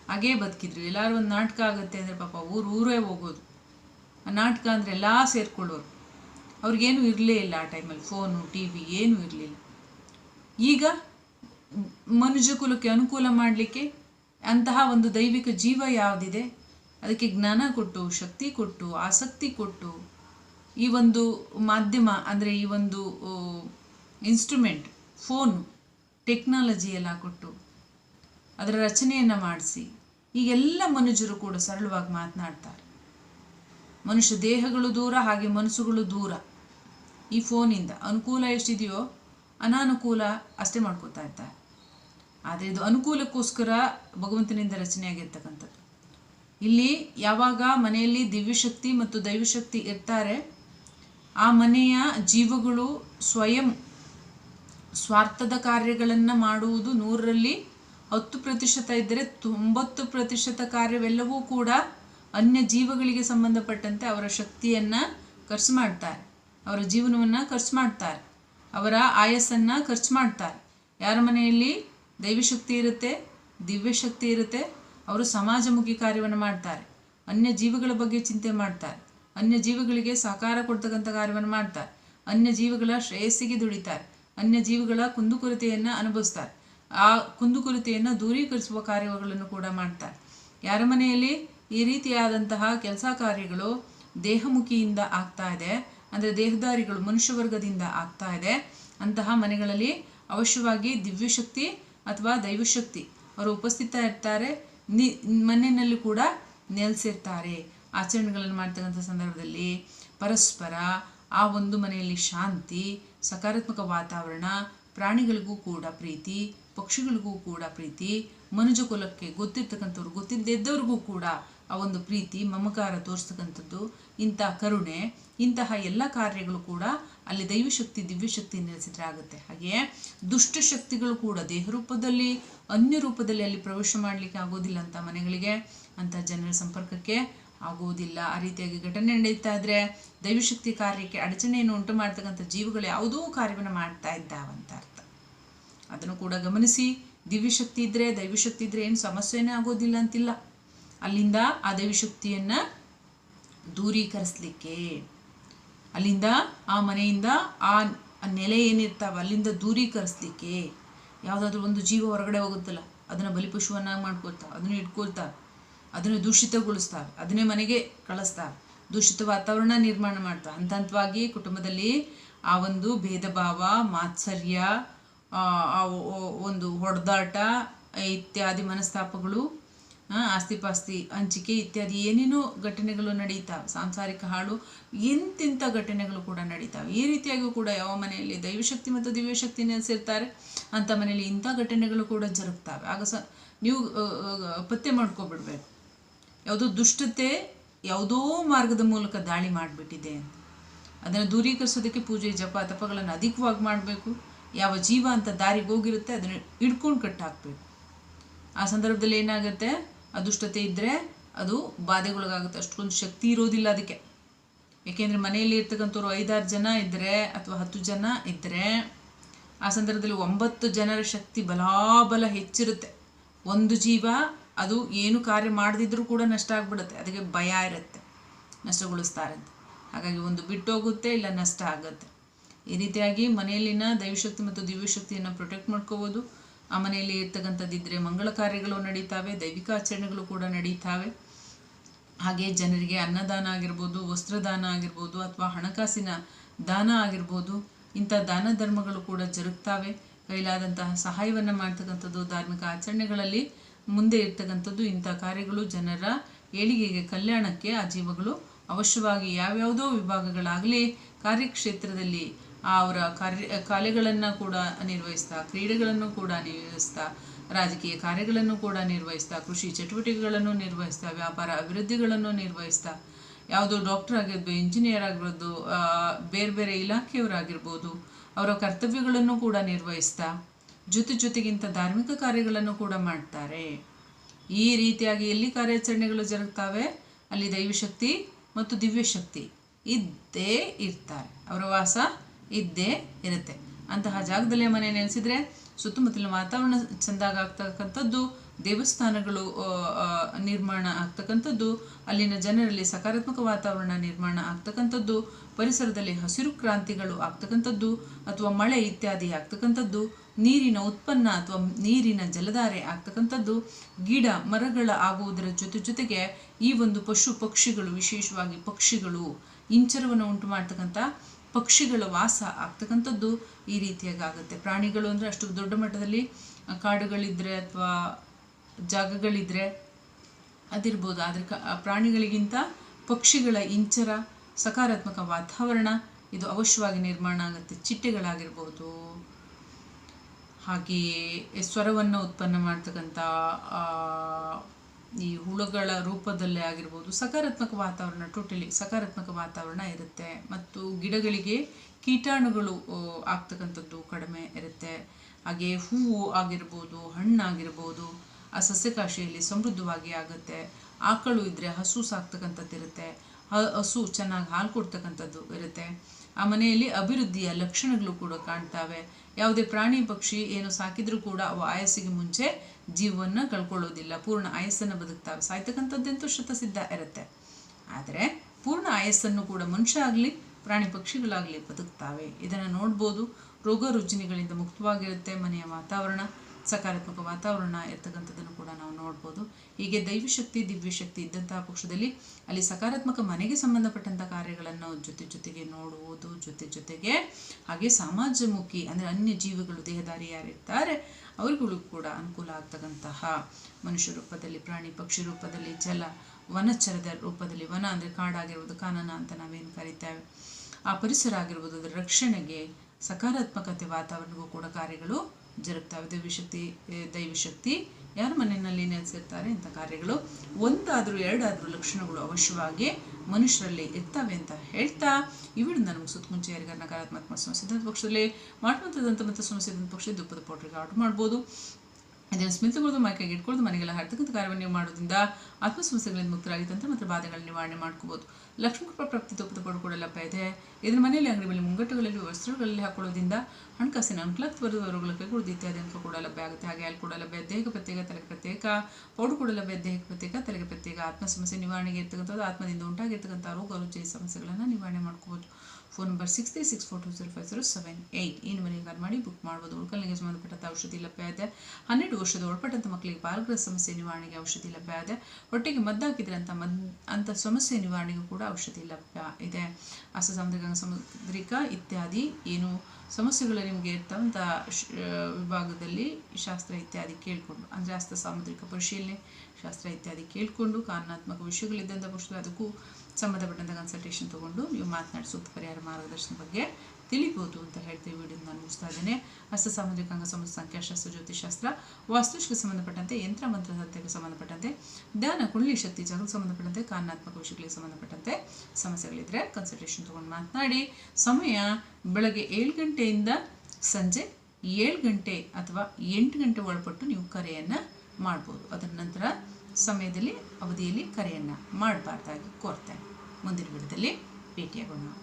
ಹಾಗೇ ಬದುಕಿದ್ರು. ಎಲ್ಲರೂ ಒಂದು ನಾಟಕ ಆಗುತ್ತೆ ಅಂದರೆ ಪಾಪ, ಊರು ಊರೇ ಹೋಗೋದು. ಆ ನಾಟಕ ಅಂದರೆ ಎಲ್ಲ ಸೇರ್ಕೊಳ್ಳೋರು. ಅವ್ರಿಗೇನು ಇರಲೇ ಇಲ್ಲ ಆ ಟೈಮಲ್ಲಿ ಫೋನು ಟಿ ವಿ ಏನೂ ಇರಲಿಲ್ಲ. ಈಗ ಮನುಜಕುಲಕ್ಕೆ ಮನುಜ ಕುಲಕ್ಕೆ ಅನುಕೂಲ ಮಾಡಲಿಕ್ಕೆ ಅಂತಹ ಒಂದು ದೈವಿಕ ಜೀವ ಯಾವುದಿದೆ? ಅದಕ್ಕೆ ಜ್ಞಾನ ಕೊಟ್ಟು, ಶಕ್ತಿ ಕೊಟ್ಟು, ಆಸಕ್ತಿ ಕೊಟ್ಟು ಈ ಒಂದು ಮಾಧ್ಯಮ ಅಂದರೆ ಈ ಒಂದು ಇನ್ಸ್ಟ್ರೂಮೆಂಟ್ ಫೋನು ಟೆಕ್ನಾಲಜಿ ಎಲ್ಲ ಕೊಟ್ಟು ಅದರ ರಚನೆಯನ್ನು ಮಾಡಿಸಿ, ಈಗೆಲ್ಲ ಮನುಜರು ಕೂಡ ಸರಳವಾಗಿ ಮಾತನಾಡ್ತಾರೆ. ಮನುಷ್ಯ ದೇಹಗಳು ದೂರ, ಹಾಗೆ ಮನಸ್ಸುಗಳು ದೂರ. ಈ ಫೋನಿಂದ ಅನುಕೂಲ ಎಷ್ಟಿದೆಯೋ ಅನಾನುಕೂಲ ಅಷ್ಟೇ ಮಾಡ್ಕೋತಾ ಇರ್ತಾರೆ. ಆದರೆ ಇದು ಅನುಕೂಲಕ್ಕೋಸ್ಕರ ಭಗವಂತನಿಂದ ರಚನೆಯಾಗಿರ್ತಕ್ಕಂಥದ್ದು. ಇಲ್ಲಿ ಯಾವಾಗ ಮನೆಯಲ್ಲಿ ದಿವ್ಯಶಕ್ತಿ ಮತ್ತು ದೈವಶಕ್ತಿ ಇರ್ತಾರೆ ಆ ಮನೆಯ ಜೀವಗಳು ಸ್ವಯಂ ಸ್ವಾರ್ಥದ ಕಾರ್ಯಗಳನ್ನು ಮಾಡುವುದು ನೂರರಲ್ಲಿ ಹತ್ತು ಪ್ರತಿಶತ ಇದ್ದರೆ ತೊಂಬತ್ತು ಪ್ರತಿಶತ ಕಾರ್ಯವೆಲ್ಲವೂ ಕೂಡ ಅನ್ಯ ಜೀವಗಳಿಗೆ ಸಂಬಂಧಪಟ್ಟಂತೆ ಅವರ ಶಕ್ತಿಯನ್ನು ಖರ್ಚು ಮಾಡ್ತಾರೆ. ಅವರ ಜೀವನವನ್ನು ಖರ್ಚು ಮಾಡ್ತಾರೆ. ಅವರ ಆಯಸ್ಸನ್ನು ಖರ್ಚು ಮಾಡ್ತಾರೆ. ಯಾರ ಮನೆಯಲ್ಲಿ ದೈವಶಕ್ತಿ ಇರುತ್ತೆ, ದಿವ್ಯಶಕ್ತಿ ಇರುತ್ತೆ, ಅವರು ಸಮಾಜಮುಖಿ ಕಾರ್ಯವನ್ನು ಮಾಡ್ತಾರೆ. ಅನ್ಯ ಜೀವಗಳ ಬಗ್ಗೆ ಚಿಂತೆ ಮಾಡ್ತಾರೆ. ಅನ್ಯ ಜೀವಿಗಳಿಗೆ ಸಹಕಾರ ಕೊಡ್ತಕ್ಕಂಥ ಕಾರ್ಯವನ್ನು ಮಾಡ್ತಾರೆ. ಅನ್ಯ ಜೀವಿಗಳ ಶ್ರೇಯಸ್ಸಿಗೆ ದುಡಿತಾರೆ. ಅನ್ಯ ಜೀವಿಗಳ ಕುಂದುಕೊರತೆಯನ್ನು ಅನುಭವಿಸ್ತಾರೆ. ಆ ಕುಂದುಕೊರತೆಯನ್ನು ದೂರೀಕರಿಸುವ ಕಾರ್ಯಗಳನ್ನು ಕೂಡ ಮಾಡ್ತಾರೆ. ಯಾರ ಮನೆಯಲ್ಲಿ ಈ ರೀತಿಯಾದಂತಹ ಕೆಲಸ ಕಾರ್ಯಗಳು ದೇಹಮುಖಿಯಿಂದ ಆಗ್ತಾ ಇದೆ, ಅಂದರೆ ದೇಹದಾರಿಗಳು ಮನುಷ್ಯ ವರ್ಗದಿಂದ ಆಗ್ತಾ ಇದೆ, ಅಂತಹ ಮನೆಗಳಲ್ಲಿ ಅವಶ್ಯವಾಗಿ ದಿವ್ಯಶಕ್ತಿ ಅಥವಾ ದೈವಶಕ್ತಿ ಅವರು ಉಪಸ್ಥಿತ ಇರ್ತಾರೆ. ನಿ ಮನೆಯಲ್ಲಿ ಕೂಡ ನೆಲೆಸಿರ್ತಾರೆ. ಆಚರಣೆಗಳನ್ನು ಮಾಡ್ತಕ್ಕಂಥ ಸಂದರ್ಭದಲ್ಲಿ ಪರಸ್ಪರ ಆ ಒಂದು ಮನೆಯಲ್ಲಿ ಶಾಂತಿ, ಸಕಾರಾತ್ಮಕ ವಾತಾವರಣ, ಪ್ರಾಣಿಗಳಿಗೂ ಕೂಡ ಪ್ರೀತಿ, ಪಕ್ಷಿಗಳಿಗೂ ಕೂಡ ಪ್ರೀತಿ, ಮನುಜ ಕುಲಕ್ಕೆ ಗೊತ್ತಿರ್ತಕ್ಕಂಥವ್ರು ಗೊತ್ತಿದ್ದೆದ್ದವ್ರಿಗೂ ಕೂಡ ಆ ಒಂದು ಪ್ರೀತಿ, ಮಮಕಾರ ತೋರಿಸ್ತಕ್ಕಂಥದ್ದು, ಇಂಥ ಕರುಣೆ, ಇಂತಹ ಎಲ್ಲ ಕಾರ್ಯಗಳು ಕೂಡ ಅಲ್ಲಿ ದೈವಶಕ್ತಿ, ದಿವ್ಯಶಕ್ತಿ ನೆಲೆಸಿದ್ರೆ ಆಗುತ್ತೆ. ಹಾಗೆಯೇ ದುಷ್ಟಶಕ್ತಿಗಳು ಕೂಡ ದೇಹ ರೂಪದಲ್ಲಿ, ಅನ್ಯ ರೂಪದಲ್ಲಿ ಅಲ್ಲಿ ಪ್ರವೇಶ ಮಾಡಲಿಕ್ಕೆ ಆಗೋದಿಲ್ಲ ಅಂತ ಮನೆಗಳಿಗೆ, ಅಂತ ಜನರ ಸಂಪರ್ಕಕ್ಕೆ ಆಗುವುದಿಲ್ಲ. ಆ ರೀತಿಯಾಗಿ ಘಟನೆ ನಡೀತಾ ಇದ್ರೆ ದೈವಶಕ್ತಿ ಕಾರ್ಯಕ್ಕೆ ಅಡಚಣೆಯನ್ನು ಉಂಟು ಮಾಡ್ತಕ್ಕಂಥ ಜೀವಗಳು ಯಾವುದೋ ಕಾರ್ಯವನ್ನು ಮಾಡ್ತಾ ಇದ್ದಾವಂತ ಅರ್ಥ. ಅದನ್ನು ಕೂಡ ಗಮನಿಸಿ, ದಿವ್ಯಶಕ್ತಿ ಇದ್ದರೆ ದೈವಶಕ್ತಿ ಇದ್ದರೆ ಏನು ಸಮಸ್ಯೆನೇ ಆಗೋದಿಲ್ಲ ಅಂತಿಲ್ಲ. ಅಲ್ಲಿಂದ ಆ ದೈವಶಕ್ತಿಯನ್ನ ದೂರೀಕರಿಸಲಿಕ್ಕೆ. ಅಲ್ಲಿಂದ ಆ ಮನೆಯಿಂದ ಆ ನೆಲೆ ಏನಿರ್ತಾವೆ ಅಲ್ಲಿಂದ ದೂರೀಕರಿಸಲಿಕ್ಕೆ. ಯಾವುದಾದ್ರೂ ಒಂದು ಜೀವ ಹೊರಗಡೆ ಹೋಗುತ್ತಲ್ಲ, ಅದನ್ನು ಬಲಿಪಶುವನ್ನಾಗಿ ಮಾಡ್ಕೊಳ್ತಾ ಅದನ್ನು ಇಟ್ಕೊಳ್ತಾವೆ ಅದನ್ನು ದೂಷಿತಗೊಳಿಸ್ತಾವೆ, ಅದನ್ನೇ ಮನೆಗೆ ಕಳಿಸ್ತಾವೆ. ದೂಷಿತ ವಾತಾವರಣ ನಿರ್ಮಾಣ ಮಾಡ್ತಾವೆ ಹಂತ ಹಂತವಾಗಿ ಕುಟುಂಬದಲ್ಲಿ ಆ ಒಂದು ಭೇದ ಭಾವ ಮಾತ್ಸರ್ಯ ಒಂದು ಹೊಡೆದಾಟ ಇತ್ಯಾದಿ ಮನಸ್ತಾಪಗಳು ಆಸ್ತಿಪಾಸ್ತಿ ಆಸ್ತಿ ಪಾಸ್ತಿ ಹಂಚಿಕೆ ಇತ್ಯಾದಿ ಏನೇನೋ ಘಟನೆಗಳು ನಡೀತಾವೆ, ಸಾಂಸಾರಿಕ ಹಾಳು, ಎಂತೆಂಥ ಘಟನೆಗಳು ಕೂಡ ನಡೀತಾವೆ. ಈ ರೀತಿಯಾಗಿಯೂ ಕೂಡ ಯಾವ ಮನೆಯಲ್ಲಿ ದೈವಶಕ್ತಿ ಮತ್ತು ದಿವ್ಯಶಕ್ತಿ ನೆಲೆಸಿರ್ತಾರೆ, ಅಂಥ ಮನೆಯಲ್ಲಿ ಇಂಥ ಘಟನೆಗಳು ಕೂಡ ಜರುಗ್ತಾವೆ. ಆಗ ಸ, ನೀವು ಪತ್ತೆ ಮಾಡ್ಕೊಬಿಡ್ಬೇಕು. ಯಾವುದೋ ದುಷ್ಟತೆ ಯಾವುದೋ ಮಾರ್ಗದ ಮೂಲಕ ದಾಳಿ ಮಾಡಿಬಿಟ್ಟಿದೆ ಅದನ್ನು ದೂರೀಕರಿಸೋದಕ್ಕೆ ಪೂಜೆ, ಜಪ, ತಪಗಳನ್ನು ಅಧಿಕವಾಗಿ ಮಾಡಬೇಕು. ಯಾವ ಜೀವ ಅಂತ ದಾರಿಗೆ ಹೋಗಿರುತ್ತೆ, ಅದನ್ನು ಹಿಡ್ಕೊಂಡು ಕಟ್ಟಾಕಬೇಕು. ಆ ಸಂದರ್ಭದಲ್ಲಿ ಏನಾಗುತ್ತೆ? ಅದುಷ್ಟತೆ ಇದ್ದರೆ ಅದು ಬಾಧೆಗೊಳಗಾಗುತ್ತೆ. ಅಷ್ಟೊಂದು ಶಕ್ತಿ ಇರೋದಿಲ್ಲ ಅದಕ್ಕೆ. ಏಕೆಂದರೆ ಮನೆಯಲ್ಲಿ ಇರ್ತಕ್ಕಂಥವ್ರು ಐದಾರು ಜನ ಇದ್ದರೆ ಅಥವಾ ಹತ್ತು ಜನ ಇದ್ದರೆ ಆ ಸಂದರ್ಭದಲ್ಲಿ ಒಂಬತ್ತು ಜನರ ಶಕ್ತಿ ಬಲಾಬಲ ಹೆಚ್ಚಿರುತ್ತೆ. ಒಂದು ಜೀವ ಅದು ಏನು ಕಾರ್ಯ ಮಾಡದಿದ್ರೂ ಕೂಡ ನಷ್ಟ ಆಗ್ಬಿಡುತ್ತೆ. ಅದಕ್ಕೆ ಭಯ ಇರುತ್ತೆ. ನಷ್ಟಗೊಳಿಸ್ತಾರೆ ಅಂತ ಹಾಗಾಗಿ ಒಂದು ಬಿಟ್ಟೋಗುತ್ತೆ, ಇಲ್ಲ ನಷ್ಟ ಆಗುತ್ತೆ. ಈ ರೀತಿಯಾಗಿ ಮನೆಯಲ್ಲಿನ ದೈವಶಕ್ತಿ ಮತ್ತು ದಿವ್ಯಶಕ್ತಿಯನ್ನು ಪ್ರೊಟೆಕ್ಟ್ ಮಾಡ್ಕೋಬೋದು. ಆ ಮನೆಯಲ್ಲಿ ಇರ್ತಕ್ಕಂಥದ್ದಿದ್ದರೆ ಮಂಗಳ ಕಾರ್ಯಗಳು ನಡೀತಾವೆ, ದೈವಿಕ ಆಚರಣೆಗಳು ಕೂಡ ನಡೀತಾವೆ. ಹಾಗೆ ಜನರಿಗೆ ಅನ್ನದಾನ ಆಗಿರ್ಬೋದು, ವಸ್ತ್ರದಾನ ಆಗಿರ್ಬೋದು, ಅಥವಾ ಹಣಕಾಸಿನ ದಾನ ಆಗಿರ್ಬೋದು, ಇಂಥ ದಾನ ಧರ್ಮಗಳು ಕೂಡ ಜರುಗ್ತಾವೆ. ಕೈಲಾದಂತಹ ಸಹಾಯವನ್ನು ಮಾಡ್ತಕ್ಕಂಥದ್ದು ಧಾರ್ಮಿಕ ಆಚರಣೆಗಳಲ್ಲಿ ಮುಂದೆ ಇರ್ತಕ್ಕಂಥದ್ದು ಇಂಥ ಕಾರ್ಯಗಳು ಜನರ ಏಳಿಗೆಗೆ, ಕಲ್ಯಾಣಕ್ಕೆ, ಆ ಜೀವಗಳು ಅವಶ್ಯವಾಗಿ ಯಾವ್ಯಾವುದೋ ವಿಭಾಗಗಳಾಗಲಿ ಕಾರ್ಯಕ್ಷೇತ್ರದಲ್ಲಿ ಅವರ ಕಾರ್ಯ, ಕಾರ್ಯಗಳನ್ನು ಕೂಡ ನಿರ್ವಹಿಸ್ತಾ, ಕ್ರೀಡೆಗಳನ್ನು ಕೂಡ ನಿರ್ವಹಿಸ್ತಾ, ರಾಜಕೀಯ ಕಾರ್ಯಗಳನ್ನು ಕೂಡ ನಿರ್ವಹಿಸ್ತಾ, ಕೃಷಿ ಚಟುವಟಿಕೆಗಳನ್ನು ನಿರ್ವಹಿಸ್ತಾ, ವ್ಯಾಪಾರ ಅಭಿವೃದ್ಧಿಗಳನ್ನು ನಿರ್ವಹಿಸ್ತಾ, ಯಾವುದೋ ಡಾಕ್ಟರ್ ಆಗಿರ್ಬೋದು ಇಂಜಿನಿಯರ್ ಆಗಿರೋದು ಬೇರೆ ಬೇರೆ ಇಲಾಖೆಯವರಾಗಿರ್ಬೋದು, ಅವರ ಕರ್ತವ್ಯಗಳನ್ನು ಕೂಡ ನಿರ್ವಹಿಸ್ತಾ ಜೊತೆ ಜೊತೆಗಿಂತ ಧಾರ್ಮಿಕ ಕಾರ್ಯಗಳನ್ನು ಕೂಡ ಮಾಡ್ತಾರೆ. ಈ ರೀತಿಯಾಗಿ ಎಲ್ಲಿ ಕಾರ್ಯಾಚರಣೆಗಳು ಜರುಗ್ತವೆ? ಅಲ್ಲಿ ದೈವಶಕ್ತಿ ಮತ್ತು ದಿವ್ಯಶಕ್ತಿ ಇದ್ದೇ ಇರ್ತಾರೆ. ಅವರ ವಾಸ ಇದ್ದೇ ಇರುತ್ತೆ. ಅಂತಹ ಜಾಗದಲ್ಲೇ ಮನೆ ನೆಲೆಸಿದ್ರೆ ಸುತ್ತಮುತ್ತಲಿನ ವಾತಾವರಣ ಚೆಂದಾಗ ಆಗ್ತಕ್ಕಂಥದ್ದು, ದೇವಸ್ಥಾನಗಳು ನಿರ್ಮಾಣ ಆಗ್ತಕ್ಕಂಥದ್ದು, ಅಲ್ಲಿನ ಜನರಲ್ಲಿ ಸಕಾರಾತ್ಮಕ ವಾತಾವರಣ ನಿರ್ಮಾಣ ಆಗ್ತಕ್ಕಂಥದ್ದು, ಪರಿಸರದಲ್ಲಿ ಹಸಿರು ಕ್ರಾಂತಿಗಳು ಆಗ್ತಕ್ಕಂಥದ್ದು, ಅಥವಾ ಮಳೆ ಇತ್ಯಾದಿ ಆಗ್ತಕ್ಕಂಥದ್ದು ನೀರಿನ ಉತ್ಪನ್ನ ಅಥವಾ ನೀರಿನ ಜಲಧಾರೆ ಆಗ್ತಕ್ಕಂಥದ್ದು ಗಿಡ, ಮರಗಳ ಆಗುವುದರ ಜೊತೆ ಜೊತೆಗೆ ಈ ಒಂದು ಪಶು ಪಕ್ಷಿಗಳು, ವಿಶೇಷವಾಗಿ ಪಕ್ಷಿಗಳು, ಇಂಚರವನ್ನು ಉಂಟು ಮಾಡ್ತಕ್ಕಂಥ ಪಕ್ಷಿಗಳ ವಾಸ ಆಗ್ತಕ್ಕಂಥದ್ದು ಈ ರೀತಿಯಾಗಿ ಆಗುತ್ತೆ ಪ್ರಾಣಿಗಳು ಅಂದರೆ ಅಷ್ಟು ದೊಡ್ಡ ಮಟ್ಟದಲ್ಲಿ ಕಾಡುಗಳಿದ್ರೆ ಅಥವಾ ಜಾಗಗಳಿದ್ರೆ ಅದಿರ್ಬೋದು. ಆದರೆ ಕ ಪ್ರಾಣಿಗಳಿಗಿಂತ ಪಕ್ಷಿಗಳ ಇಂಚರ ಸಕಾರಾತ್ಮಕ ವಾತಾವರಣ ಇದು ಅವಶ್ಯವಾಗಿ ನಿರ್ಮಾಣ ಆಗುತ್ತೆ. ಚಿಟ್ಟೆಗಳಾಗಿರ್ಬೋದು ಹಾಗೆಯೇ ಸ್ವರವನ್ನು ಉತ್ಪನ್ನ ಮಾಡ್ತಕ್ಕಂಥ ಈ ಹುಳುಗಳ ರೂಪದಲ್ಲೇ ಆಗಿರ್ಬೋದು, ಸಕಾರಾತ್ಮಕ ವಾತಾವರಣ, ಟೋಟಲಿ ಸಕಾರಾತ್ಮಕ ವಾತಾವರಣ ಇರುತ್ತೆ. ಮತ್ತು ಗಿಡಗಳಿಗೆ ಕೀಟಾಣುಗಳು ಆಗ್ತಕ್ಕಂಥದ್ದು ಕಡಿಮೆ ಇರುತ್ತೆ. ಹಾಗೆ ಹೂವು ಆಗಿರ್ಬೋದು, ಹಣ್ಣಾಗಿರ್ಬೋದು, ಆ ಸಸ್ಯಕಾಶಿಯಲ್ಲಿ ಸಮೃದ್ಧವಾಗಿ ಆಗುತ್ತೆ. ಆಕಳು ಇದ್ದರೆ ಹಸು ಸಾಕ್ತಕ್ಕಂಥದ್ದು ಇರುತ್ತೆ. ಹಸು ಚೆನ್ನಾಗಿ ಹಾಲು ಕೊಡ್ತಕ್ಕಂಥದ್ದು ಇರುತ್ತೆ. ಆ ಮನೆಯಲ್ಲಿ ಅಭಿವೃದ್ಧಿಯ ಲಕ್ಷಣಗಳು ಕೂಡ ಕಾಣ್ತವೆ. ಯಾವುದೇ ಪ್ರಾಣಿ, ಪಕ್ಷಿ ಏನು ಸಾಕಿದ್ರೂ ಕೂಡ ಅವು ಆಯಸ್ಸಿಗೆ ಮುಂಚೆ ಜೀವವನ್ನು ಕಳ್ಕೊಳ್ಳೋದಿಲ್ಲ. ಪೂರ್ಣ ಆಯಸ್ಸನ್ನು ಬದುಕ್ತಾವೆ ಸಾಯ್ತಕ್ಕಂಥದ್ದಂತೂ ಶತಸಿದ್ಧ ಇರುತ್ತೆ. ಆದರೆ ಪೂರ್ಣ ಆಯಸ್ಸನ್ನು ಕೂಡ ಮನುಷ್ಯ ಆಗಲಿ, ಪ್ರಾಣಿ ಪಕ್ಷಿಗಳಾಗಲಿ ಬದುಕ್ತಾವೆ. ಇದನ್ನು ನೋಡ್ಬೋದು. ರೋಗ ರುಜಿನಿಗಳಿಂದ ಮುಕ್ತವಾಗಿರುತ್ತೆ ಮನೆಯ ವಾತಾವರಣ. ಸಕಾರಾತ್ಮಕ ವಾತಾವರಣ ಇರ್ತಕ್ಕಂಥದ್ದನ್ನು ಕೂಡ ನಾವು ನೋಡ್ಬೋದು. ಹೀಗೆ ದೈವಶಕ್ತಿ, ದಿವ್ಯಶಕ್ತಿ ಇದ್ದಂತಹ ಪಕ್ಷದಲ್ಲಿ ಅಲ್ಲಿ ಸಕಾರಾತ್ಮಕ ಮನೆಗೆ ಸಂಬಂಧಪಟ್ಟಂಥ ಕಾರ್ಯಗಳನ್ನು ಜೊತೆ ಜೊತೆಗೆ ನೋಡುವುದು, ಜೊತೆ ಜೊತೆಗೆ ಹಾಗೆ ಸಮಾಜಮುಖಿ ಅಂದರೆ ಅನ್ಯ ಜೀವಿಗಳು ದೇಹದಾರಿ ಯಾರಿರ್ತಾರೆ ಅವರುಗಳು ಕೂಡ ಅನುಕೂಲ ಆಗ್ತಕ್ಕಂತಹ ಮನುಷ್ಯ ರೂಪದಲ್ಲಿ, ಪ್ರಾಣಿ ಪಕ್ಷಿ ರೂಪದಲ್ಲಿ, ಜಲ, ವನಚರದ ರೂಪದಲ್ಲಿ, ವನ ಅಂದರೆ ಕಾಡಾಗಿರ್ಬೋದು, ಕಾನನ ಅಂತ ನಾವೇನು ಕರಿತೇವೆ. ಆ ಪರಿಸರ ಆಗಿರ್ಬೋದು, ಅದರ ರಕ್ಷಣೆಗೆ ಸಕಾರಾತ್ಮಕತೆ ವಾತಾವರಣಕ್ಕೂ ಕೂಡ ಕಾರ್ಯಗಳು ಜರುಗ್ತವೆ ದೈವಶಕ್ತಿ ದೈವಶಕ್ತಿ ಯಾರು ಮನೆಯಲ್ಲಿ ನೆಲೆಸಿರ್ತಾರೆ ಇಂಥ ಕಾರ್ಯಗಳು. ಒಂದಾದರೂ ಎರಡಾದರೂ ಲಕ್ಷಣಗಳು ಅವಶ್ಯವಾಗಿ ಮನುಷ್ಯರಲ್ಲಿ ಇರ್ತವೆ ಅಂತ ಹೇಳ್ತಾ ಇವಳು ನನಗೆ ನಮಗೆ ಸುತ್ತ ಮುಂಚೆ ಯಾರಿಗಾರ ನಕಾರಾತ್ಮಕ ಸಮಸ್ಯೆ ಪಕ್ಷದಲ್ಲಿ ಮಾಡುವಂಥದ್ದಂತ ಮತ್ತು ಸಮಸ್ಯೆ ಇದ್ದಂಥ ಪಕ್ಷದಲ್ಲಿ ದುಪ್ಪದ ಪೌಡ್ರಿಗೆ ಆರ್ಡರ್ ಮಾಡ್ಬೋದು. ಇದನ್ನು ಸ್ಮಿತಗೊಳ್ದು ಮೈಕೈಗೆ ಇಟ್ಕೊಳ್ಳೋದು ಮನೆಗೆಲ್ಲ ಹರ್ತಕ್ಕಂಥ ಕಾರ್ಯವನ್ನು ನೀವು ಮಾಡೋದ್ರಿಂದ ಆತ್ಮ ಸಮಸ್ಯೆಗಳಿಂದ ಮುಕ್ತರಾಗಿ ತಂತ್ರ ಮತ್ತು ಬಾಧೆಗಳನ್ನ ನಿವಾರಣೆ ಮಾಡ್ಕೋಬೋದು. ಲಕ್ಷ್ಮೀ ಕೃಪಾ ಪ್ರಾಪ್ತಿ ತುಪ್ಪದ ಬೋರ್ಡ್ ಕೂಡ ಲಭ್ಯ ಇದೆ. ಇದರ ಮನೆಯಲ್ಲಿ ಅಂಗಡಿ ಮೇಲೆ ಮುಂಗಟ್ಟುಗಳಲ್ಲಿ ವಸ್ತ್ರಗಳಲ್ಲಿ ಹಾಕೊಳ್ಳೋದ್ರಿಂದ ಹಣಕಾಸಿನ ಅನುಕೂಲಕ್ಕೆ ಬರುವವರುಗಳ ಕೈಗೊಳ್ಳೋದು ಇತ್ಯಾದಿ ಅಂತ ಕೂಡ ಲಭ್ಯ ಆಗುತ್ತೆ. ಹಾಗೆ ಅಲ್ಲಿ ಕೂಡ ಲಭ್ಯ. ದೇಹ ಪ್ರತ್ಯೇಕ, ತಲೆಗೆ ಪ್ರತ್ಯೇಕ. ಪೌಡರ್ ಕೂಡ ಲಭ್ಯ. ದೇಹಕ್ಕೆ ಪ್ರತ್ಯೇಕ, ತಲೆಗೆ ಪ್ರತ್ಯೇಕ. ಆತ್ಮ ಸಮಸ್ಯೆ ನಿವಾರಣೆಗೆ ಇರ್ತಕ್ಕಂಥದ್ದು ಆತ್ಮದಿಂದ ಉಂಟಾಗಿರ್ತಕ್ಕಂಥ ರೋಗ, ರುಚಿ, ಸಮಸ್ಯೆಗಳನ್ನು ನಿವಾರಣೆ ಮಾಡ್ಕೋಬೋದು. Phone number six three six four two zero five zero seven eight ಈ ನಂಬರ್ ಕಾಲ್ ಮಾಡಿ ಬುಕ್ ಮಾಡ್ಬೋದು. ಉಳ್ಕಲ್ನಿಗೆ ಸಂಬಂಧಪಟ್ಟಂಥ ಔಷಧಿ ಲಭ್ಯ ಇದೆ. ಹನ್ನೆರಡು ವರ್ಷದ ಒಳಪಟ್ಟಂಥ ಮಕ್ಕಳಿಗೆ ಬಾಲಗ್ರಹ ಸಮಸ್ಯೆ ನಿವಾರಣೆಗೆ ಔಷಧಿ ಲಭ್ಯ ಇದೆ. ಹೊಟ್ಟೆಗೆ ಮದ್ದಾಕಿದ್ರೆ ಅಂತ ಮದ್ ಅಂಥ ಸಮಸ್ಯೆ ನಿವಾರಣೆಗೂ ಕೂಡ ಔಷಧಿ ಲಭ್ಯ ಇದೆ. ಅಸ ಸಾಮುದ್ರಿಕ ಸಮುದ್ರಿಕ ಇತ್ಯಾದಿ ಏನು ಸಮಸ್ಯೆಗಳು ನಿಮಗೆ ಇರ್ತವಂಥ ವಿಭಾಗದಲ್ಲಿ ಶಾಸ್ತ್ರ ಇತ್ಯಾದಿ ಕೇಳಿಕೊಂಡು, ಅಂದರೆ ಅಸ್ತ ಸಾಮುದ್ರಿಕ ಪರಿಶೀಲನೆ ಶಾಸ್ತ್ರ ಇತ್ಯಾದಿ ಕೇಳಿಕೊಂಡು ಕಾರಣಾತ್ಮಕ ವಿಷಯಗಳಿದ್ದಂಥ ಪುರುಷರು ಅದಕ್ಕೂ ಸಂಬಂಧಪಟ್ಟಂಥ ಕನ್ಸಲ್ಟೇಷನ್ ತೊಗೊಂಡು ನೀವು ಮಾತನಾಡಿ ಸೂಕ್ತ ಪರಿಹಾರ ಮಾರ್ಗದರ್ಶನ ಬಗ್ಗೆ ತಿಳಿಬೋದು ಅಂತ ಹೇಳ್ತೀವಿ ವಿಡಿಯೋ ನಾನು ಮುಗಿಸ್ತಾ ಇದ್ದೇನೆ. ಹಸ್ತ ಸಾಮಾಜಿಕ ಅಂಗ ಸಂಬಂಧ ಸಂಖ್ಯಾಶಾಸ್ತ್ರ ಜ್ಯೋತಿಷಾಸ್ತ್ರ ವಾಸ್ತುಶಿಗೆ ಸಂಬಂಧಪಟ್ಟಂತೆ, ಯಂತ್ರ ಮಂತ್ರ ಸತ್ಯಕ್ಕೆ ಸಂಬಂಧಪಟ್ಟಂತೆ, ಧ್ಯಾನ ಕುಳ್ಳಿ ಶಕ್ತಿ ಜಾಗಕ್ಕೆ ಸಂಬಂಧಪಟ್ಟಂತೆ, ಕಾರಣಾತ್ಮಕ ವಿಷಯಗಳಿಗೆ ಸಂಬಂಧಪಟ್ಟಂತೆ ಸಮಸ್ಯೆಗಳಿದ್ರೆ ಕನ್ಸಲ್ಟೇಷನ್ ತೊಗೊಂಡು ಮಾತನಾಡಿ. ಸಮಯ ಬೆಳಗ್ಗೆ ಏಳು ಗಂಟೆಯಿಂದ ಸಂಜೆ ಏಳು ಗಂಟೆ ಅಥವಾ ಎಂಟು ಗಂಟೆ ಒಳಪಟ್ಟು ನೀವು ಕರೆಯನ್ನು ಮಾಡ್ಬೋದು. ಅದರ ನಂತರ ಸಮಯದಲ್ಲಿ ಅವಧಿಯಲ್ಲಿ ಕರೆಯನ್ನು ಮಾಡಬಾರ್ದಾಗಿ ಕೋರ್ತೇನೆ. ಮುಂದಿನ ವಿಡಿಯೋದಲ್ಲಿ ಭೇಟಿಯಾಗೋಣ.